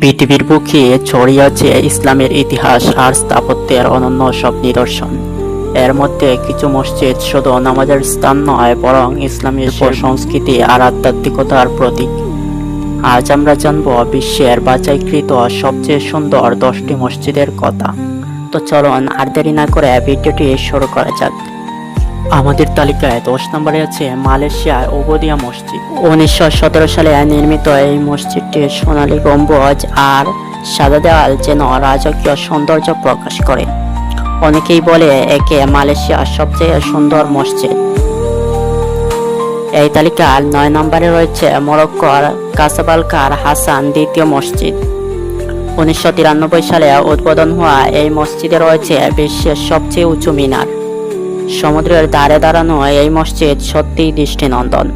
পৃথিবীর বুকে ছড়িয়ে আছে ইসলামের ইতিহাস আর স্থাপত্যের অনন্য সব নিদর্শন। এর মধ্যে কিছু মসজিদ শুধু নামাজের স্থান নয়, বরং ইসলামের সংস্কৃতি আর আধ্যাত্মিকতার প্রতীক। আজ আমরা জানব বিশ্বের বাছাইকৃত সবচেয়ে সুন্দর দশটি মসজিদের কথা। তো চলুন আর দেরি না করে ভিডিওটি শুরু করা যাক। আমাদের তালিকায় দশ নম্বরে আছে মালয়েশিয়ার ওবদিয়া মসজিদ। উনিশশো সতেরো সালে নির্মিত এই মসজিদটি সোনালী গম্বুজ আর সাদা দেওয়াল যেন রাজকীয় সৌন্দর্য প্রকাশ করে। অনেকেই বলে একে মালয়েশিয়ার সবচেয়ে সুন্দর মসজিদ। এই তালিকার নয় নম্বরে রয়েছে মরক্কোর কাসাবালকার হাসান দ্বিতীয় মসজিদ। উনিশশো তিরানব্বই সালে উদ্বোধন হওয়া এই মসজিদে রয়েছে বিশ্বের সবচেয়ে উঁচু মিনার। সমুদ্রের ধারে দাঁড়ানো এই মসজিদ সত্যিই দৃষ্টিনন্দন।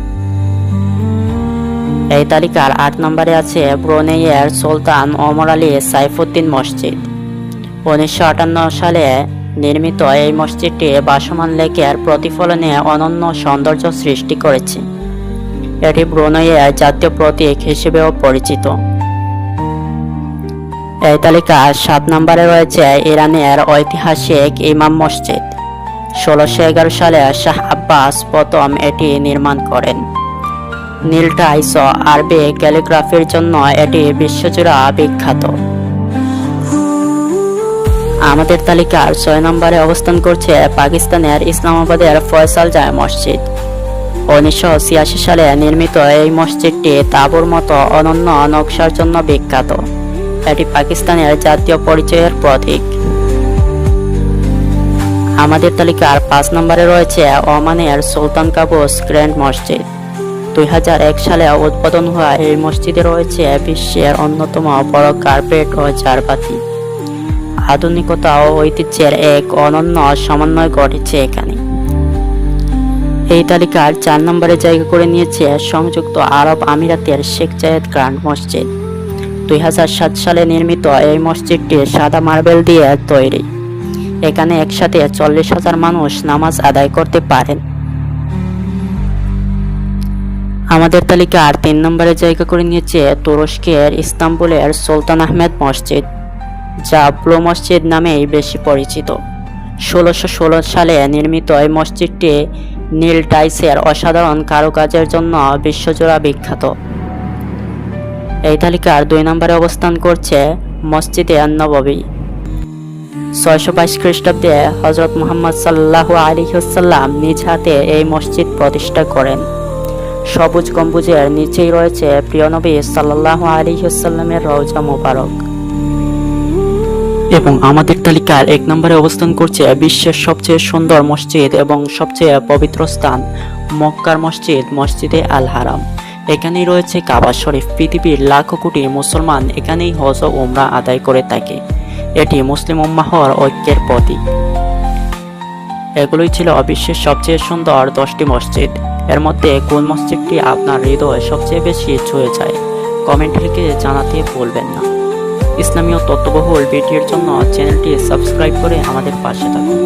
এই তালিকার আট নম্বরে আছে ব্রুনেইয়ের সুলতান ওমর আলী সাইফুদ্দিন মসজিদ। উনিশশো আটান্ন সালে নির্মিত এই মসজিদটি বাসমান লেকের প্রতিফলনে অনন্য সৌন্দর্য সৃষ্টি করেছে। এটি ব্রুনেইয়ের জাতীয় প্রতীক হিসেবেও পরিচিত। এই তালিকার সাত নম্বরে রয়েছে ইরানের ঐতিহাসিক ইমাম মসজিদ। ষোলোশো এগারো সালে শাহ আব্বাস প্রথম এটি নির্মাণ করেন। নীল টাইস ও আরবি ক্যালিগ্রাফির জন্য এটি বিশ্বজুড়া বিখ্যাত। আমাদের তালিকার ছয় নম্বরে অবস্থান করছে পাকিস্তানের ইসলামাবাদের ফয়সাল জায় মসজিদ। উনিশশো ছিয়াশি সালে নির্মিত এই মসজিদটি তাঁবুর মতো অনন্য নকশার জন্য বিখ্যাত। এটি পাকিস্তানের জাতীয় পরিচয়ের প্রতীক। আমাদের তালিকার পাঁচ নম্বরে রয়েছে ওমানের সুলতান কাবুস গ্র্যান্ড মসজিদ। দুই হাজার এক সালে উদ্বোধন হওয়া এই মসজিদে রয়েছে বিশ্বের অন্যতম বড় কার্পেট ও চারবাতি আধুনিকতা ও ঐতিহ্যের এক অনন্য সমন্বয় ঘটেছে এখানে। এই তালিকার চার নম্বরে জায়গা করে নিয়েছে সংযুক্ত আরব আমিরাতের শেখ জায়েদ গ্র্যান্ড মসজিদ। দুই হাজার সাত সালে নির্মিত এই মসজিদটি সাদা মার্বেল দিয়ে তৈরি। এখানে একসাথে চল্লিশ হাজার মানুষ নামাজ আদায় করতে পারেন। আমাদের তালিকার তিন নম্বরে জায়গা করে নিয়েছে তুরস্কের ইস্তাম্বুলের সুলতান আহমেদ মসজিদ, যা ব্লু মসজিদ নামেই বেশি পরিচিত। ষোলোশো ষোলো সালে নির্মিত এই মসজিদটি নীল টাইসের অসাধারণ কারুকাজের জন্য বিশ্বজোড়া বিখ্যাত। এই তালিকার দুই নম্বরে অবস্থান করছে মসজিদে নববী ছয়শো বাইশ খ্রিস্টাব্দে হজরত মোহাম্মদ সাল্লাহ আলিহাসাল্লাম নিজ হাতে এই মসজিদ প্রতিষ্ঠা করেন। সবুজ গম্বুজের নিচেই রয়েছে প্রিয় নবী সাল্লাহ আলিহাসাল্লামের রওজা মোবারক। এবং আমাদের তালিকার এক নম্বরে অবস্থান করছে বিশ্বের সবচেয়ে সুন্দর মসজিদ এবং সবচেয়ে পবিত্র স্থান, মক্কার মসজিদ, মসজিদে আল হারাম। এখানেই রয়েছে কাবা শরীফ। পৃথিবীর লাখো কোটি মুসলমান এখানেই হজ ও উমরা আদায় করে থাকে। এটি মুসলিম উম্মাহর ঐক্যের প্রতীক। এগুলোই ছিল অবিশ্বের সবচেয়ে সুন্দর দশটি মসজিদ। এর মধ্যে কোন মসজিদটি আপনার হৃদয় সবচেয়ে বেশি ছুঁয়ে যায় কমেন্ট লিখে জানাতে ভুলবেন না। ইসলামীয় তত্ত্ববহুল ভিডিওর জন্য চ্যানেলটি সাবস্ক্রাইব করে আমাদের পাশে থাকুন।